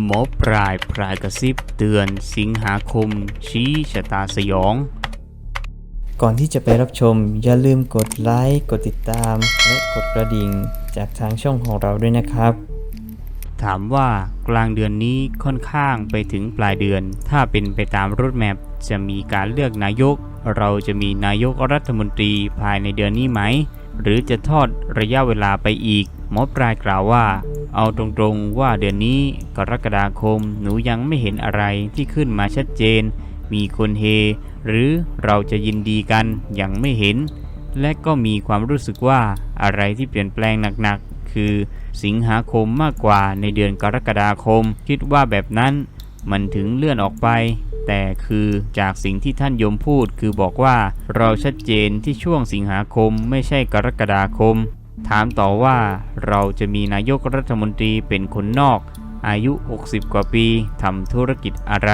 หมอปลายพรายกระซิบเตือนสิงหาคม ชี้ชะตาสยอง ก่อนที่จะไปรับชม อย่าลืมกดไลค์ กดติดตาม และกดกระดิ่ง จากทางช่องของเราด้วยนะครับ ถามว่ากลางเดือนนี้ค่อนข้างไปถึงปลายเดือน ถ้าเป็นไปตามรถแมพจะมีการเลือกนายก เราจะมีนายกรัฐมนตรีภายในเดือนนี้ไหม หรือจะทอดระยะเวลาไปอีก หมอปลายกล่าวว่า เอาตรงๆว่าเดือนนี้กรกฎาคมหนูยังไม่เห็นอะไรที่ขึ้นมาชัดเจน มีคนเฮ หรือเราจะยินดีกันยังไม่เห็น และก็มีความรู้สึกว่าอะไรที่เปลี่ยนแปลงหนักๆ คือสิงหาคมมากกว่าในเดือนกรกฎาคม คิดว่าแบบนั้นมันถึงเลื่อนออกไป แต่คือจากสิ่งที่ท่านยมพูดคือบอกว่าเราชัดเจนที่ช่วงสิงหาคมไม่ใช่กรกฎาคม ถามต่อว่าเราจะมีนายกรัฐมนตรีเป็นคนนอก อายุ 60 กว่าปีทำธุรกิจอะไร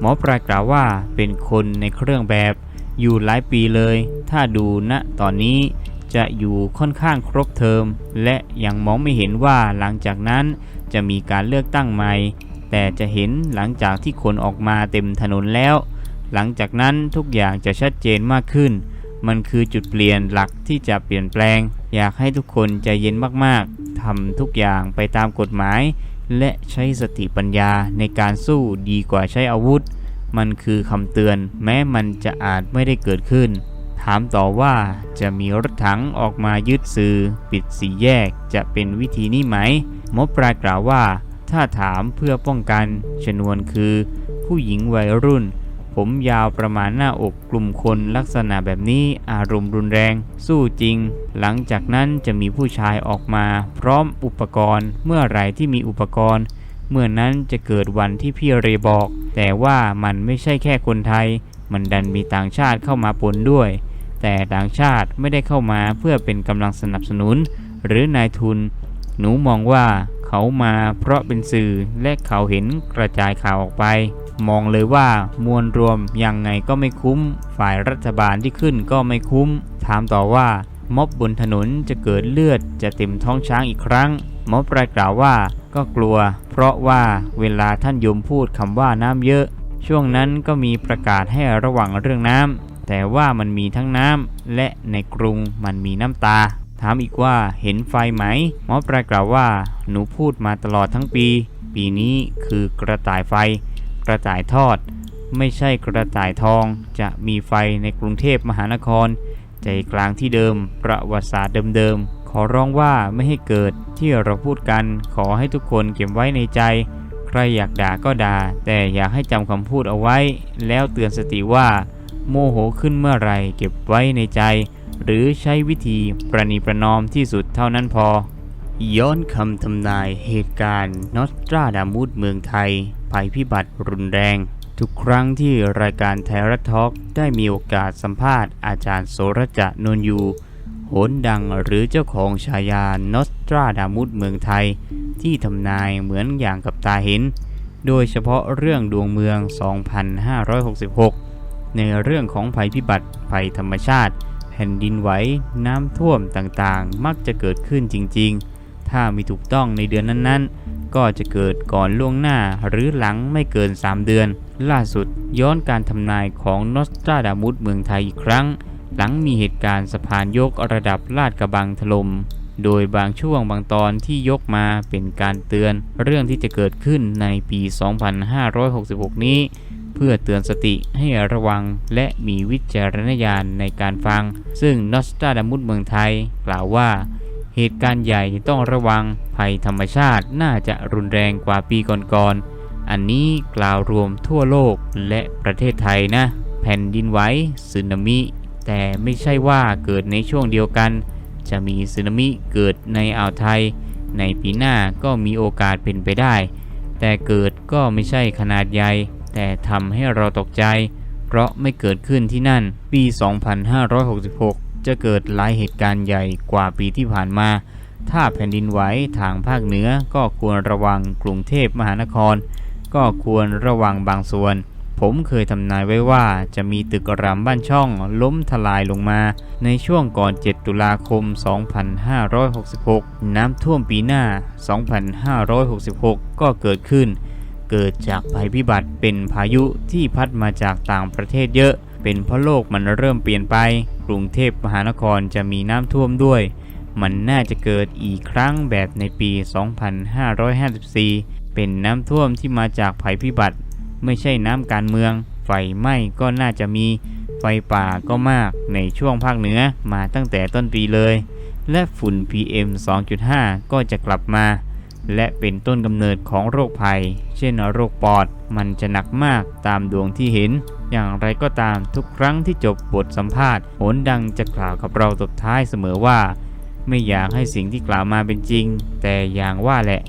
หมอปลากล่าวว่าเป็นคนในเครื่องแบบ อยู่หลายปีเลย ถ้าดูณตอนนี้จะอยู่ค่อนข้างครบเทอม และยังมองไม่เห็นว่าหลังจากนั้นจะมีการเลือกตั้งใหม่ แต่จะเห็นหลังจากที่คนออกมาเต็มถนนแล้ว หลังจากนั้นทุกอย่างจะชัดเจนมากขึ้น มันคือจุดเปลี่ยนหลักที่จะเปลี่ยนแปลง อยากให้ทุกคนใจเย็นมากๆ ทำทุกอย่างไปตามกฎหมาย และใช้สติปัญญาในการสู้ดีกว่าใช้อาวุธ มันคือคำเตือน แม้มันจะอาจไม่ได้เกิดขึ้น ถามต่อว่าจะมีรถถังออกมายึดสื่อ ปิดสี่แยกจะเป็นวิธีนี้ไหมมอปลายกล่าวว่า ถ้าถามเพื่อป้องกันชนวนคือ ผู้หญิงวัยรุ่น ผมยาวประมาณหน้าอกกลุ่มคนลักษณะแบบนี้อารมณ์รุนแรง สู้จริง หลังจากนั้นจะมีผู้ชายออกมา พร้อมอุปกรณ์ เมื่อไรที่มีอุปกรณ์ เมื่อนั้นจะเกิดวันที่พี่เรบอก แต่ว่ามันไม่ใช่แค่คนไทย มันดันมีต่างชาติเข้ามาปนด้วย แต่ต่างชาติไม่ได้เข้ามาเพื่อเป็นกำลังสนับสนุน หรือนายทุน หนูมองว่าเขามาเพราะเป็นสื่อและเขาเห็นกระจายข่าวออกไป มองเลยว่ามวลรวมยังไงก็ไม่คุ้ม ฝ่ายรัฐบาลที่ขึ้นก็ไม่คุ้ม ถามต่อว่าม็อบบนถนนจะเกิดเลือดจะเต็มท้องช้างอีกครั้งม็อบปลายกล่าวว่าก็กลัว เพราะว่าเวลาท่านยมพูดคำว่าน้ำเยอะ ช่วงนั้นก็มีประกาศให้ระวังเรื่องน้ำแต่ว่ามันมีทั้งน้ำและในกรุงมันมีน้ำตา ถามอีกว่าเห็นไฟไหมหมอปลายกล่าวว่า หนูพูดมาตลอดทั้งปี ปีนี้คือกระต่ายไฟ กระต่ายทอด ไม่ใช่กระต่ายทอง จะมีไฟในกรุงเทพมหานคร ใจกลางที่เดิม ประวัติศาสตร์เดิมๆ ขอร้องว่าไม่ให้เกิดที่เราพูดกันขอให้ทุกคนเก็บไว้ในใจ ใครอยากด่าก็ด่า แต่อยากให้จำคำพูดเอาไว้ แล้วเตือนสติว่า โมโหขึ้นเมื่อไรเก็บไว้ในใจ หรือใช้วิธีประนีประนอมที่สุดเท่านั้นพอย้อนคำทำนายเหตุการณ์นอสตราดามุสเมืองไทย ภัยพิบัติรุนแรง ทุกครั้งที่รายการไทยรัฐทอล์กได้มีโอกาสสัมภาษณ์อาจารย์โสรจะนนยูโหนดังหรือเจ้าของฉายานอสตราดามุสเมืองไทย ที่ทำนายเหมือนอย่างกับตาเห็น โดยเฉพาะเรื่องดวงเมือง 2566 ในเรื่องของภัยพิบัติภัยธรรมชาติ แผ่นดินไหวน้ำท่วมต่างๆ มักจะเกิดขึ้นจริงๆ ถ้ามีถูกต้องในเดือนนั้นๆ ก็จะเกิดก่อนล่วงหน้าหรือหลังไม่เกิน 3 เดือน ล่าสุดย้อนการทำนายของนอสตราดามุสเมืองไทยอีกครั้ง หลังมีเหตุการณ์สะพานยกระดับลาดกระบังถล่มโดยบางช่วงบางตอนที่ยกมาเป็นการเตือน เรื่องที่จะเกิดขึ้นในปี 2566 นี้ เพื่อเตือนสติให้ระวังและมีวิจารณญาณในการฟัง ซึ่งนอสตราดามุสเมืองไทย กล่าวว่า เหตุการณ์ใหญ่ที่ต้องระวังภัยธรรมชาติน่าจะรุนแรงกว่าปีก่อนๆ อันนี้กล่าวรวมทั่วโลกและประเทศไทยนะ แผ่นดินไหวสึนามิ แต่ไม่ใช่ว่าเกิดในช่วงเดียวกัน จะมีสึนามิเกิดในอ่าวไทย ในปีหน้าก็มีโอกาสเป็นไปได้ แต่เกิดก็ไม่ใช่ขนาดใหญ่ แต่ทำให้เราตกใจ เพราะไม่เกิดขึ้นที่นั่น ปี 2566 จะเกิดหลายเหตุการณ์ใหญ่กว่าปีที่ผ่านมา ถ้าแผ่นดินไหวทางภาคเหนือก็ควรระวังกรุงเทพมหานคร ก็ควรระวังบางส่วน ผมเคยทำนายไว้ว่าจะมีตึกรามบ้านช่องล้มทลายลงมา ในช่วงก่อน 7 ตุลาคม 2566 น้ำท่วมปีหน้า 2566 ก็เกิดขึ้น เกิดจากภัยพิบัติเป็นพายุที่พัดมาจากต่างประเทศเยอะ เป็นเพราะโลกมันเริ่มเปลี่ยนไป กรุงเทพมหานครจะมีน้ำท่วมด้วย มันน่าจะเกิดอีกครั้งแบบในปี 2554 เป็นน้ำท่วมที่มาจากภัยพิบัติ ไม่ใช่น้ำการเมือง ไฟไหม้ก็น่าจะมี ไฟป่าก็มากในช่วงภาคเหนือมาตั้งแต่ต้นปีเลย และฝุ่น PM 2.5 ก็จะกลับมา และเป็นต้นกำเนิดของโรคภัย เช่นโรคปอด มันจะหนักมากตามดวงที่เห็น อย่างไรก็ตามทุกครั้งที่จบบทสัมภาษณ์โหนดังจะกล่าวกับเราตบท้ายเสมอว่า ไม่อยากให้สิ่งที่กล่าวมาเป็นจริง แต่อย่างว่าแหละ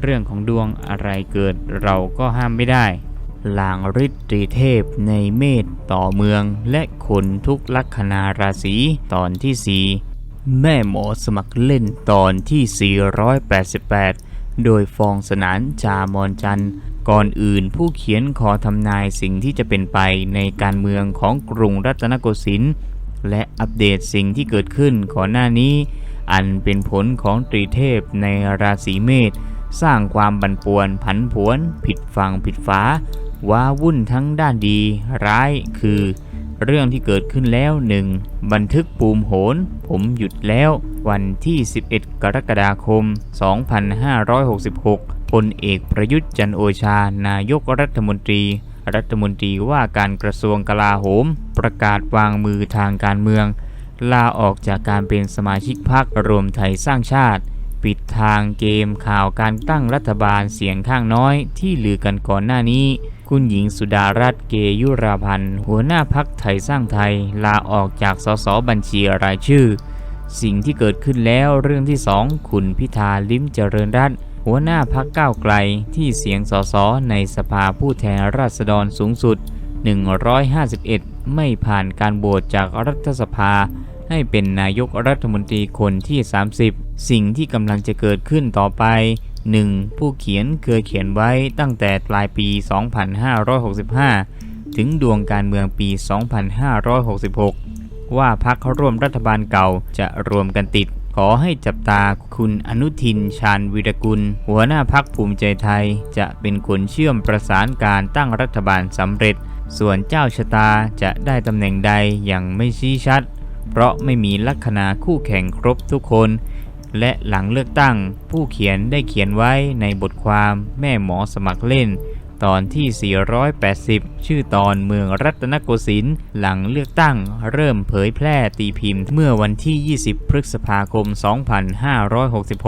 เรื่องของดวงอะไรเกิดเราก็ห้ามไม่ได้ลางฤทธิเทพในเมษต่อเมือง และคนทุกลัคนาราศีตอนที่ 4 แม่หมอสมัครเล่นตอนที่ 488 โดยฟองสนานจามอนจันก่อนอื่นผู้เขียนขอทำนายสิ่งที่จะเป็นไปในการเมืองของกรุงรัตนโกสินทร์และอัปเดตสิ่งที่เกิดขึ้นก่อนหน้านี้ อันเป็นผลของตรีเทพในราศีเมษสร้างความบันป่วนผันผวน ผิดฝั่งผิดฝาว้าวุ่นทั้งด้านดี ร้ายคือ เรื่องที่เกิดขึ้นแล้ว 1. บันทึกปูมโหน ผมหยุดแล้ว วันที่ 11 กรกฎาคม 2566พลเอกประยุทธ์จันโอชา นายกรัฐมนตรี รัฐมนตรีว่าการกระทรวงกลาโหม ประกาศวางมือทางการเมือง ลาออกจากการเป็นสมาชิกพรรครวมไทยสร้างชาติ ปิดทางเกมข่าวการตั้งรัฐบาลเสียงข้างน้อยที่ลือกันก่อนหน้านี้คุณหญิงสุดารัตน์เกยุราพันธ์หัวหน้าพักไทยสร้างไทย ลาออกจากสสบัญชีรายชื่อ สิ่งที่เกิดขึ้นแล้วเรื่องที่สองคุณพิธาลิ้มเจริญรัตน์หัวหน้าพักก้าวไกลที่เสียงสสในสภาผู้แทนราษฎรสูงสุด 151 ไม่ผ่านการโหวตจากรัฐสภา ให้เป็นนายกรัฐมนตรีคนที่ 30 สิ่งที่กำลังจะเกิดขึ้นต่อไป 1. ผู้เขียนเคยเขียนไว้ตั้งแต่ปลายปี 2565 ถึงดวงการเมืองปี 2566 ว่าพักร่วมรัฐบาลเก่าจะรวมกันติด ขอให้จับตาคุณอนุทินชาญวิรกุล หัวหน้าพักภูมิใจไทย จะเป็นคนเชื่อมประสานการตั้งรัฐบาลสำเร็จ ส่วนเจ้าชะตาจะได้ตำแหน่งใดยังไม่ชี้ชัด เพราะไม่มีลัคนาคู่แข่งครบทุกคน และหลังเลือกตั้ง ผู้เขียนได้เขียนไว้ในบทความแม่หมอสมัครเล่น ตอนที่ 480 ชื่อตอนเมืองรัตนโกสินทร์หลังเลือกตั้งเริ่มเผยแพร่ตีพิมพ์เมื่อวันที่ 20 พฤษภาคม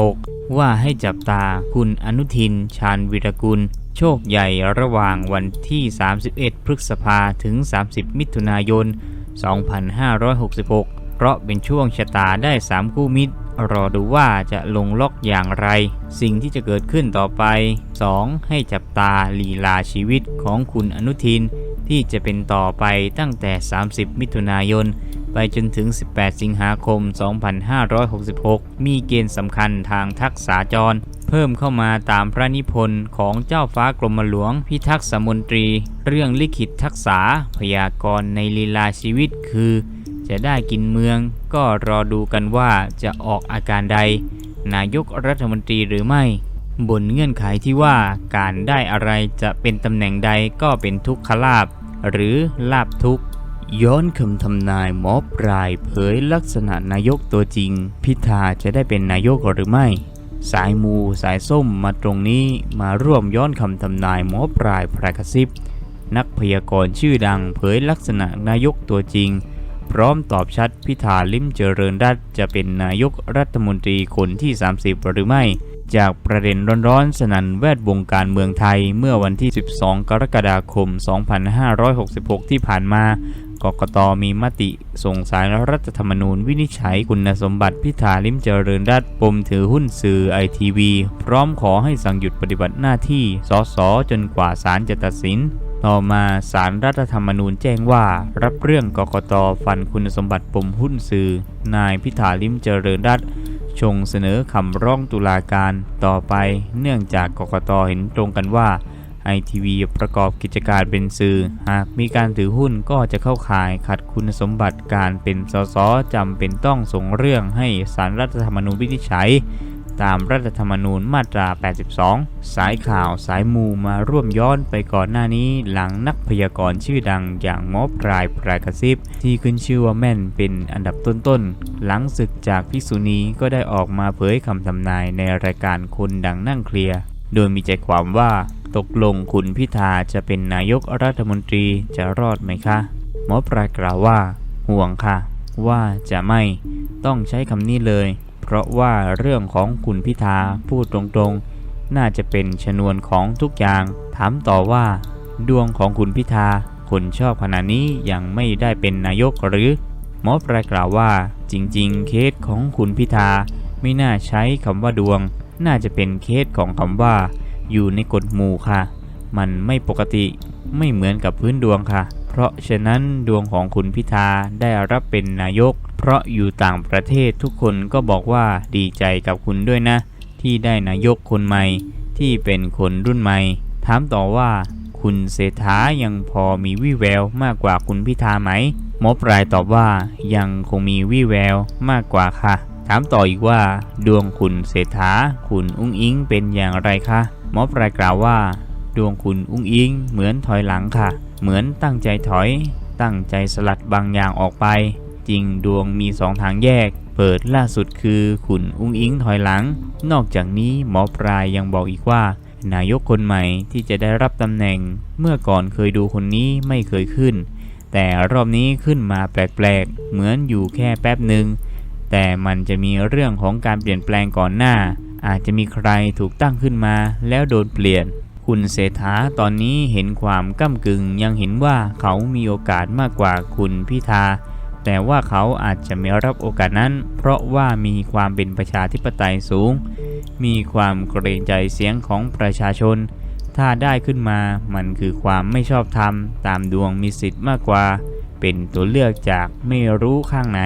2566 ว่าให้จับตาคุณอนุทิน ชาญวิรกุล โชคใหญ่ระหว่างวันที่ 31 พฤษภาถึง 30 มิถุนายน 2566 เพราะเป็นช่วงชะตาได้ 3 คู่มิตร รอดูว่าจะลงล็อกอย่างไร สิ่งที่จะเกิดขึ้นต่อไป 2. ให้จับตาลีลาชีวิตของคุณอนุทิน ที่จะเป็นต่อไปตั้งแต่ 30 มิถุนายน ไปจนถึง 18 สิงหาคม 2566 มีเกณฑ์สำคัญทางทักษาจร เพิ่มเข้ามาตามพระนิพนธ์ของเจ้าฟ้ากรมหลวงพิทักษ์สมนตรี เรื่องลิขิตทักษาพยากรณ์ในลีลาชีวิตคือ จะได้กินเมือง ก็รอดูกันว่าจะออกอาการใด นายกรัฐมนตรีหรือไม่ บนเงื่อนไขที่ว่าการได้อะไรจะเป็นตำแหน่งใดก็เป็นทุกขลาบ หรือลาบทุก ย้อนคำทำนายหมอปลายเผยลักษณะนายกตัวจริง พิธาจะได้เป็นนายกหรือไม่สายมูสายส้มมาตรงนี้มาร่วมย้อนคำทำนายหมอปลายพระกซิบ นักพยากรณ์ชื่อดังเผยลักษณะนายกตัวจริง พร้อมตอบชัดพิธาลิมเจริญรัตจะเป็นนายกรัฐมนตรีคนที่ 30 หรือไม่ จากประเด็นร้อนๆ สนั่นแวดวงการเมืองไทยเมื่อวันที่ 12 กรกฎาคม 2566 ที่ผ่านมากกตมีมติส่งสารรัฐธรรมนูญวินิจฉัยคุณสมบัติพิธาลิมเจริญรัตปมถือหุ้นสื่อไอทีวีพร้อมขอให้สั่งหยุดปฏิบัติหน้าที่สสจนกว่าศาลจะตัดสิน ต่อมาสารรัฐธรรมนูญแจ้งว่า รับเรื่องกกตฟันคุณสมบัติปมหุ้นสื่อ นายพิธาลิมเจริญรัตชงเสนอคำร้องตุลาการต่อไป เนื่องจากกกตเห็นตรงกันว่าไอทีวีประกอบกิจการเป็นสื่อ หากมีการถือหุ้นก็จะเข้าข่ายขัดคุณสมบัติการเป็นสสจำเป็นต้องส่งเรื่องให้สารรัฐธรรมนูญวินิจฉัย ตามรัฐธรรมนูญมาตรา 82 สายข่าวสายมูมาร่วมย้อนไปก่อนหน้านี้หลังนักพยากรณ์ชื่อดังอย่างหมอปลายปลายกระซิบ ที่ขึ้นชื่อว่าแม่นเป็นอันดับต้นๆ หลังศึกจากภิกษุณีก็ได้ออกมาเผยคำทำนายในรายการคนดังนั่งเคลียร์โดยมีใจความว่าตกลงคุณพิธาจะเป็นนายกรัฐมนตรีจะรอดไหมคะ หมอปลายกล่าวว่า ห่วงค่ะ ว่าจะไม่ ต้องใช้คำนี้เลย เพราะว่าเรื่องของคุณพิธาพูดตรงๆ น่าจะเป็นชนวนของทุกอย่าง ถามต่อว่า ดวงของคุณพิธาคนชอบขนาดนี้ยังไม่ได้เป็นนายกหรือ หมอปลายกล่าวว่า จริงๆ เคสของคุณพิธาไม่น่าใช้คำว่าดวง น่าจะเป็นเคสของคำว่า อยู่ในกฎหมู่ค่ะ มันไม่ปกติไม่เหมือนกับพื้นดวงค่ะ เพราะฉะนั้นดวงของคุณพิธาได้รับเป็นนายก เพราะอยู่ต่างประเทศทุกคนก็บอกว่าดีใจกับคุณด้วยนะ ที่ได้นายกคนใหม่ ที่เป็นคนรุ่นใหม่ ถามต่อว่า คุณเศรษฐายังพอมีวี่แววมากกว่าคุณพิธาไหม หมอปลายตอบว่ายังคงมีวี่แววมากกว่าค่ะ ถามต่ออีกว่า ดวงคุณเศรษฐาคุณอุ้งอิงเป็นอย่างไรคะหมอปลายกล่าวว่า ดวงคุณอุ้งอิงเหมือนถอยหลังค่ะ เหมือนตั้งใจถอย ตั้งใจสลัดบางอย่างออกไป จริงดวงมีสองทางแยก เปิดล่าสุดคือคุณอุ้งอิงถอยหลัง นอกจากนี้หมอปลายยังบอกอีกว่า นายกคนใหม่ที่จะได้รับตำแหน่ง เมื่อก่อนเคยดูคนนี้ไม่เคยขึ้น แต่รอบนี้ขึ้นมาแปลกๆ เหมือนอยู่แค่แป๊บหนึ่งแต่มันจะมีเรื่องของการเปลี่ยนแปลงก่อนหน้า อาจจะมีใครถูกตั้งขึ้นมาแล้วโดนเปลี่ยนคุณเศรษฐาตอนนี้เห็นความก้ากึ่งยังเห็นว่าเขามีโอกาสมากกว่าคุณพิธา แต่ว่าเขาอาจจะไม่รับโอกาสนั้น เพราะว่ามีความเป็นประชาธิปไตยสูง มีความเกรงใจเสียงของประชาชน ถ้าได้ขึ้นมามันคือความไม่ชอบธรรม ตามดวงมีสิทธิ์มากกว่า เป็นตัวเลือกจากไม่รู้ข้างไหน